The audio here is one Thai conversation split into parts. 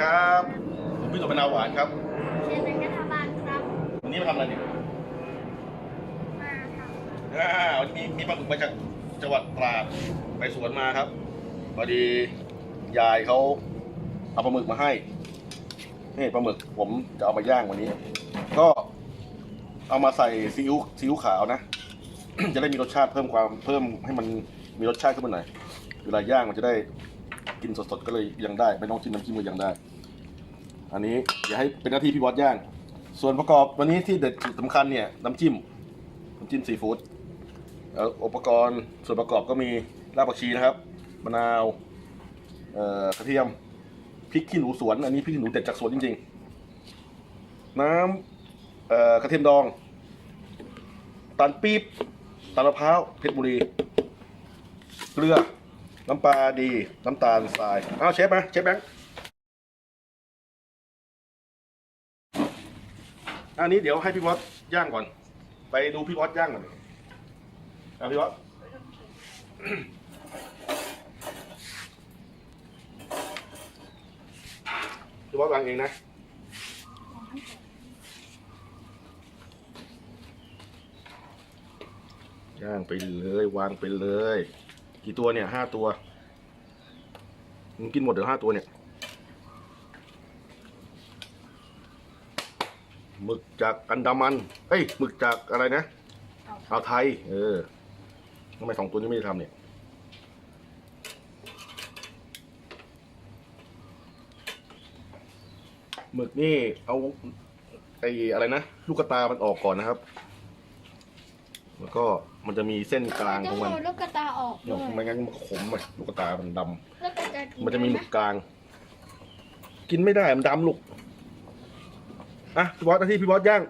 ครับ ผมพี่ตัวมะนาวหวานครับเชฟเป็นรัฐบาลครับวันนี้มาทำอะไรเนี่ยมาทอ่าวันนี้มีปลาหมึกมาจากจังหวัดตราดไปสวนมาครับพอดียายเขาเอาปลาหมึกมาให้นี่ปลาหมึกผมจะเอามาย่างวันนี้ ก็เอามาใส่ซีอิ๊วซีอิ๊วขาวนะ จะได้มีรสชาติเพิ่มความเพิ่มให้มันมีรสชาติขึ้นมาหน่อยเวลาย่างมันจะได้ กินสดๆก็เลยยังได้ ไม่ต้องจิ้มน้ำจิ้มก็ยังได้ อันนี้อย่าให้เป็นหน้าที่พี่บอสย่าง ส่วนประกอบวันนี้ที่เด็ดสำคัญเนี่ยน้ำจิ้มน้ำจิ้มซีฟู้ดแล้วอุปกรณ์ส่วนประกอบก็มีรากผักชีนะครับมะนาวกระเทียมพริกขี้หนูสวน อันนี้พริกขี้หนูเด็ดจากสวนจริงๆ น้ำกระเทียมดองตาลปี๊บตาลมะพร้าวเพชรบุรี เกลือ น้ำปลาดี น้ำตาลทราย เอาเชฟมาเชฟแบงค์อันนี้เดี๋ยวให้พี่วอสย่างก่อน ไปดูพี่วอสย่างก่อนเอาพี่วอสพี่วอสวางเองนะย่างไปเลยวางไปเลย กี่ตัวเนี่ยห้าตัวมึงกินหมดเดี๋ยวห้าตัวเนี่ยหมึกจากอันดามันเอ้ยหมึกจากอะไรนะอ่าวไทย เออทำไมสองตัวนี้ไม่ได้ทำเนี่ยหมึกนี่เอาไอ้อะไรนะ ลูกกระตามันออกก่อนนะครับ แล้วก็ มันจะมีเส้นกลางำขต้อองงมันเอาลูกกระตาออกด้เนี่วยยไม่งั้นมันขมอะลูกตามันดแล้วก็จะำมันจะมีหมึกกลาง กินไม่ได้มันดำลูกอะพี่บอสหน้าที่พี่บอสย่าง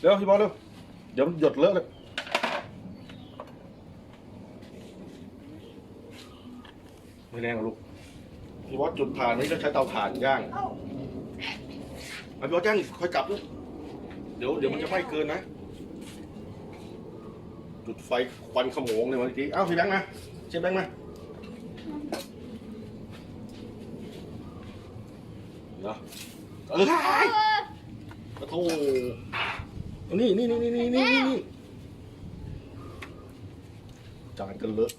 เร็วพี่บอสเร็วเดี๋ยวมันหยดเลอะเลยไม่แรงหรอกลูกพี่บอสจุดถ่านนี่ก็ใช้เตาถ่านย่าง เอ้าเอาพี่บอสย่างค่อยกลับลูกเี๋ยวเดี๋ยวมันจะไหม้เกินนะ จุดไฟควันขโมงเลยเมื่อกี้อ้าวเช็ดแบงค์มาเช็ดแบงค์มาเนาะเออปโถนี่นี่นี่นี่นี่นี่นี่จานกันเลอะ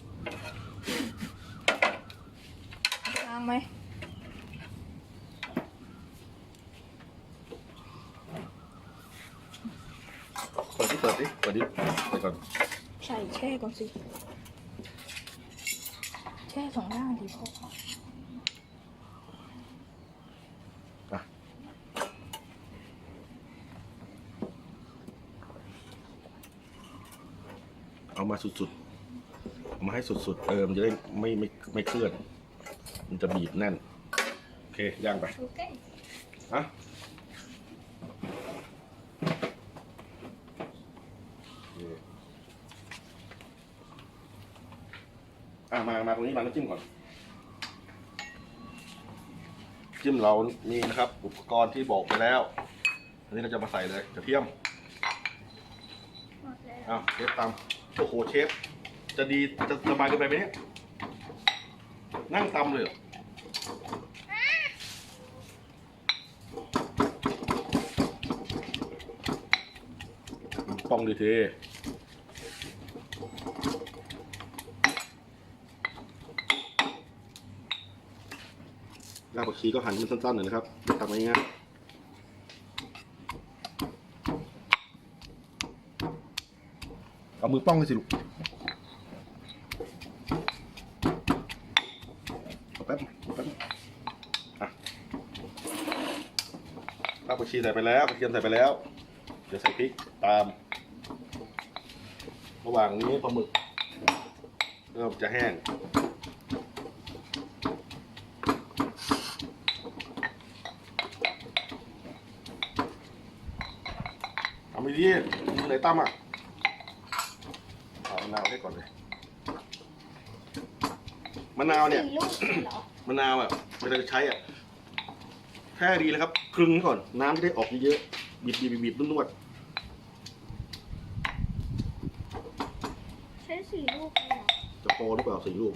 จางไหม ดดิเปิดดิเปิดดิไปก่อนใส่แช่ก่อนสิ แช่สองด้านดีพออะเอามาสุดๆเอามาให้สุดๆ เออ มันจะได้ไม่ไม่ไม่เคลื่อน มันจะบีบแน่น โอเค ย่างไป โอเค ฮะโอเคอะ มามาตรงนี้มาน้ำจิ้มก่อน จิ้มเรามีนะครับ อุปกรณ์ที่บอกไปแล้วอันนี้เราจะมาใส่เลยกระเทียมหมดแล้วอ้าวเชฟตามโอ้โหเชฟ จะดีจะสบายเกินไปไหมเนี่ยนั่งตำเลยเหรอป้องดีทีรากผัก ชีก็หั่นเป็นสั้นๆหน่อยนะครับไม่ตัดง่ายๆเอามือป้องเลยสิลูกแป๊บแป๊บอะรากผักชีใส่ไปแล้วกระเทียมใส่ไปแล้ว เดี๋ยวใส่พริกตาม ระหว่างนี้ปลาหมึกเริ่มจะแห้ง เอา ไม่ดีมีอะไรตั้มอะเอามะนาวให้ก่อนเลยมะนาวเนี่ยสี่ลูกเลยเหรอมะนาวอะเวลาจะใช้อะแค่ดีแล้วครับครึ่งก่อนน้ำจะได้ออกเยอะๆบีบบีบบีบนวดใช้สี่ลูกเลยเหรอๆจะพอหรือเปล่าสี่ลูก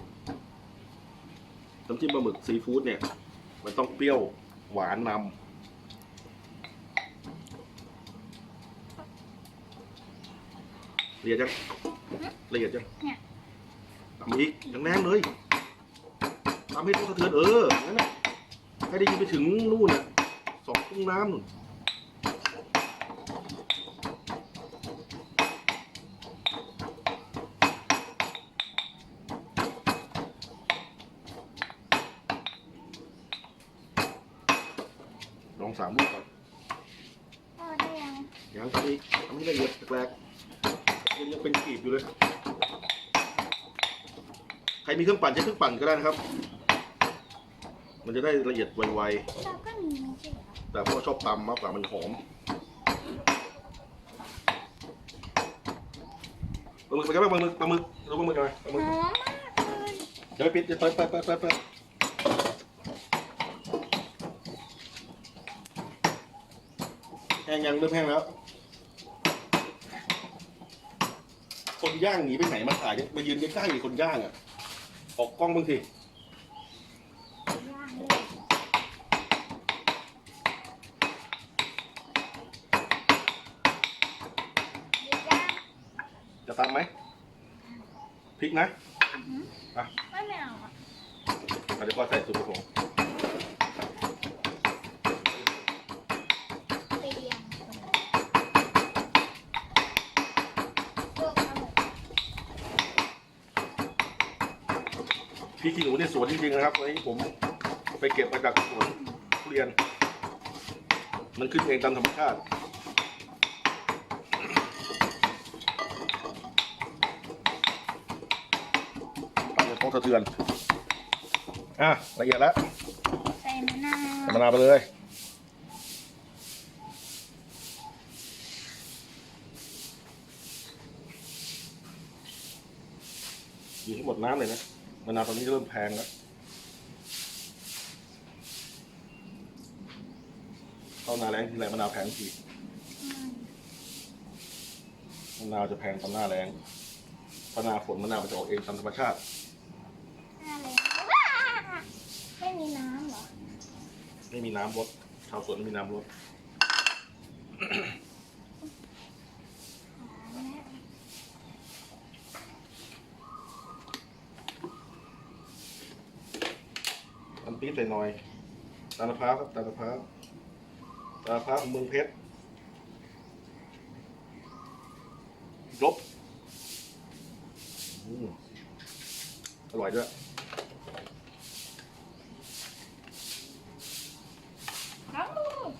น้ำจิ้มปลาหมึกซีฟู้ดเนี่ย มันต้องเปรี้ยวหวานนำ ละเอียดยังละเอียดยังเนี่ยทำอีกแรงๆเลยทำให้ต้องสะเทือนเอออย่างนั้นน่ะให้ได้ยินไปถึงนู่นน่ะสองทุ่งน้ำนู่นลองสามลูกก่อนพ่อได้ยังยังทำอีกทำให้ละเอียดแปลกๆ ยังยังเป็นกลีบอยู่เลย ใครมีเครื่องปั่นใช้เครื่องปั่นก็ได้นะครับ มันจะได้ละเอียดไวเราก็มีไม่ใช่เหรอๆ แต่พ่อชอบตำมากกว่ามันหอมปลาหมึกไปกันบ้างปลาหมึกปลาหมึกรู้ปลาหมึกกันไหมปลาหหมึก อมมากเลยเดี๋ยวไปปิดเดี๋ยวเปิดเปิดเปิดเปิดเปิดแห้งยังเริ่มแห้งแล้ว คนย่างหนีไปไหนมาถ่ายเนี่ยมายืนใกล้ๆดิคนย่างอะ ออกกล้องบ้างสิย่างเลยเดี๋ยวย่างจะตำไหมพริกนะไม่ไม่เอาอะอะเดี๋ยวพ่อใส่สูตรผส พริกขี้หนูเนี่ยสวนจริงๆนะครับอันนี้ผมไปเก็บมาจากสวนทุเรียน มันขึ้นเองตามธรรมชาติปั่นจนต้องสะเทือน อะละเอียดแล้วใส่มะนาวใส่มะนาวไปเลยยิงให้หมดน้ำเลยนะ มะนาวตอนนี้เริ่มแพงแล้วเข้าหนาแรงทีไรมะนาวแพงทีอืมมะนาวจะแพงตอนหน้าแรงพอหน้าฝนมะนาวมันจะออกเองตามธรรมชาติน่าเลยว้าไม่มีน้ำเหรอ ไม่มีน้ำรดชาวสวนไม่มีน้ำรด หอมแล้ว น้ำ ปี๊บใส่หน่อยตาลมะพร้าวครับตาลมะพร้าวตาลมะพร้าวของเมืองเพชรลบอืมอร่อยด้วยน้ำมูก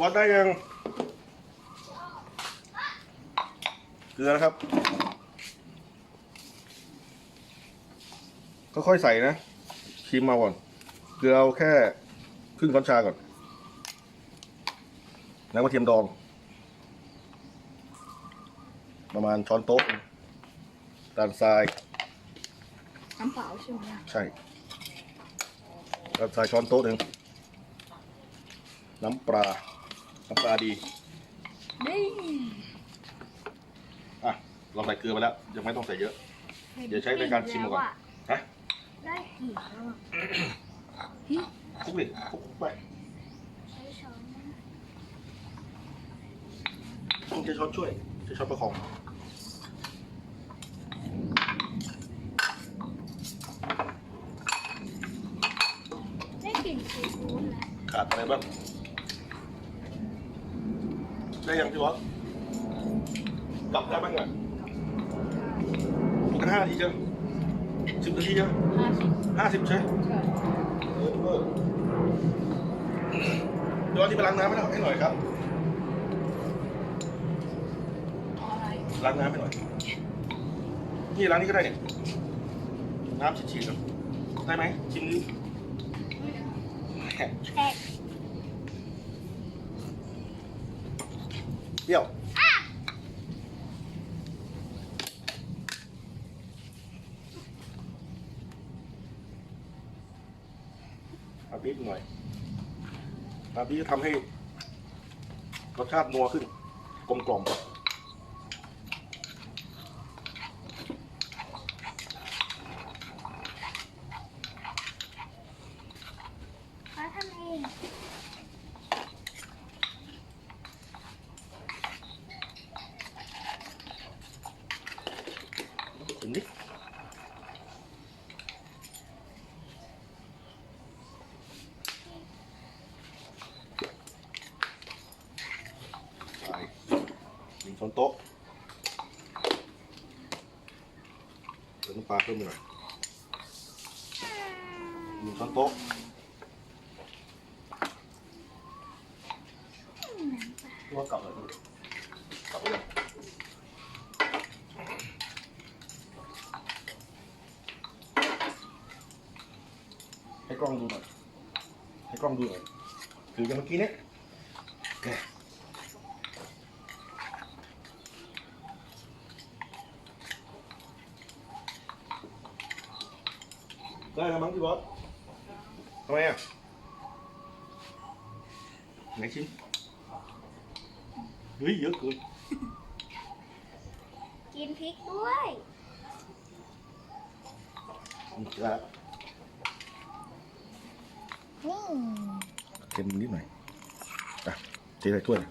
วัดได้ยัง เกลือนะครับ ค่อยๆใส่นะ ชิมมาก่อนเกลือเอาแค่ครึ่งช้อนชาก่อนน้ำกระเทียมดอง ประมาณช้อนโต๊ะหนึ่งตาลทราย น้ำเปล่าใช่ไหมอะใช่ตาลทรายช้อนโต๊ะหนึ่งน้ำปลา น้ำปลาดี นี่อะ เราใส่เกลือไปแล้ว ยังไม่ต้องใส่เยอะ เดี๋ยวใช้ในการชิมก่อน ฮะ ได้กลิ่นแล้วอะคลุกดิคลุกไปใช้ช้อนนะต้องใช้ช้อนช่วยใช้ช้อนประคองได้กลิ่นซีฟู้ดแล้วขาดอะไรบ้าง ได้ยังพี่วะกลับได้บ้างอะห้านาทีจ้ะ สิบนาทีจ้ะห้าสิบห้าสิบใช่ใช่เออเออเดี๋ยวเอาที่ไปล้างน้ำให้หน่อยให้หน่อยครับ เอาอะไรล้างน้ำให้หน่อย นี่ล้างนี้ก็ได้เนี่ย น้ำฉีดๆครับได้ไหมชิมนี้แตกเปรี้ยว เอาปี๊บหน่อย เอาปี๊บจะทำให้รสชาตินัวขึ้น กลมกล่อม ช้อ นโต๊ะเติมน้ำปลาเพิ่มหน่อยหนึ่งช้อนโต๊ะว่ากลับเลยกลับเลยให้กล้องดูหน่อยให้กล้องดูหน่อยคืออย่างเมื่อกี้เนี่ยแกะ ได้แล้วมั้งพี่บอสทำไมอะไหนชิมเฮ้ยเยอะเกินกินพริกด้วยอืมได้แล้วนี่เค็มนิดหน่อยอะเทใส่ถ้วยเลย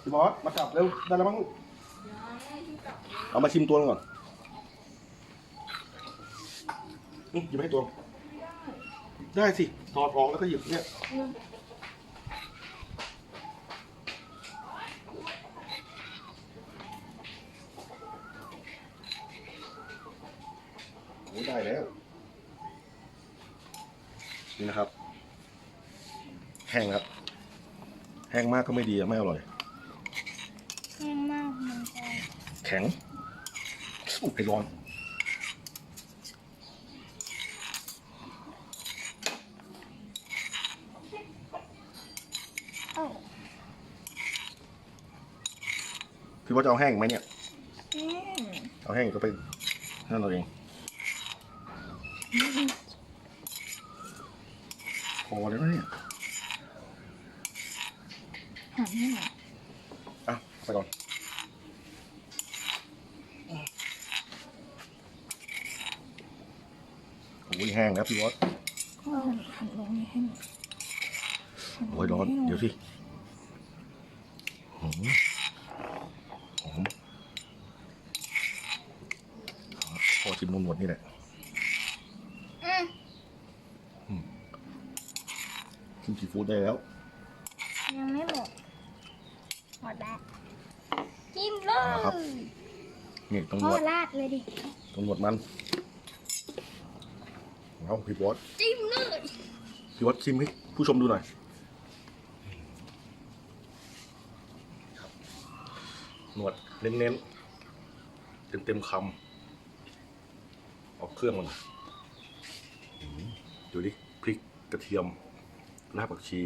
พี่ บอสมากลับเร็วได้แล้วมั้งลูกเอามาชิมตัวนึงก่อนอืมหยิบให้ตัว ได้สิถอดออกแล้วก็หยิบเนี่ยโอ้ได้แล้ว นี่นะครับ แห้งครับ แห้งมากก็ไม่ดีอะไม่อร่อย แห้งมากมันจะ แข็งอู้ไปร้อนโอ้พี่ว่าจะเอาแห้งไหมเนี่ยอืมเอาแห้งก็ไปนั่นเราเองพอแล้วนะเนี่ยหันให้หน่อยอะไปก่อนโอ้ย แห้งแล้วพี่วอสก็หันหันลงนี้ให้หน่อยหันลงโอ้ยร้อนให้หเดี๋ยวสิหอมหอมพอชิมนมหมดนี่แหละอืมชิมซีฟู้ดได้แล้ว ยังไม่หมด หมดแล้วจิ้มเลเอาครับยนี่ต้องหพ่นอวดราดเลยดิต้องหนวดมัน เอาพี่วอสจิ้มเลยพี่วอสชิมให้ผู้ชมดูหน่อยครับหนวดเน้นๆ เต็มเต็มๆคำเอาเครื่องมันอืมดูดิพริกกระเทียมรากผักชี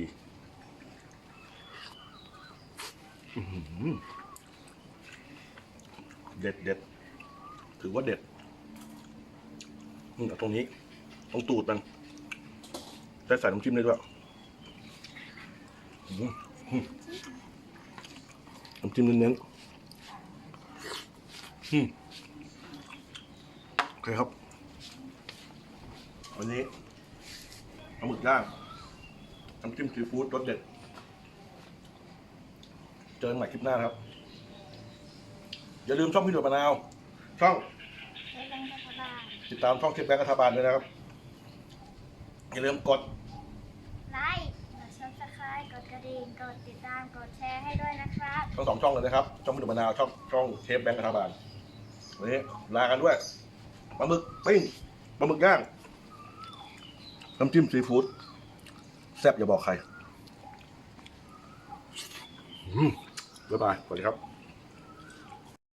อื้อหือเด็ดเด็ดถือว่าเด็ดอืมเอาตรงนี้ ตรงตูดมันได้ใส่น้ำจิ้มได้ด้วยอื้อหืออื้อน้ำจิ้มเน้นๆอืมโอเคครับ วันนี้ปลาหมึกย่างน้ำจิ้มซีฟู้ดรสเด็ด เจอกันใหม่คลิปหน้านะครับ อย่าลืมช่องพี่หนวดมะนาว ช่องไม่ต้องรัฐบาลติดตามช่องเทปแบงค์รัฐบาลด้วยนะครับ อย่าลืมกด ไลค์กดซับสไครต์กดกระดิ่ง กดติดตาม กดแชร์ให้ด้วยนะครับ ทั้งสองช่องเลยนะครับ ช่องพี่หนวดมะนาวช่องช่องเทปแบงค์รัฐบาลวันนี้ลากันด้วยปลาหมึกปิ้งปลาหมึกย่างน้ำจิ้มซีฟู้ดแซ่บอย่าบอกใครอืมบ๊ายบายสวัสดีครับ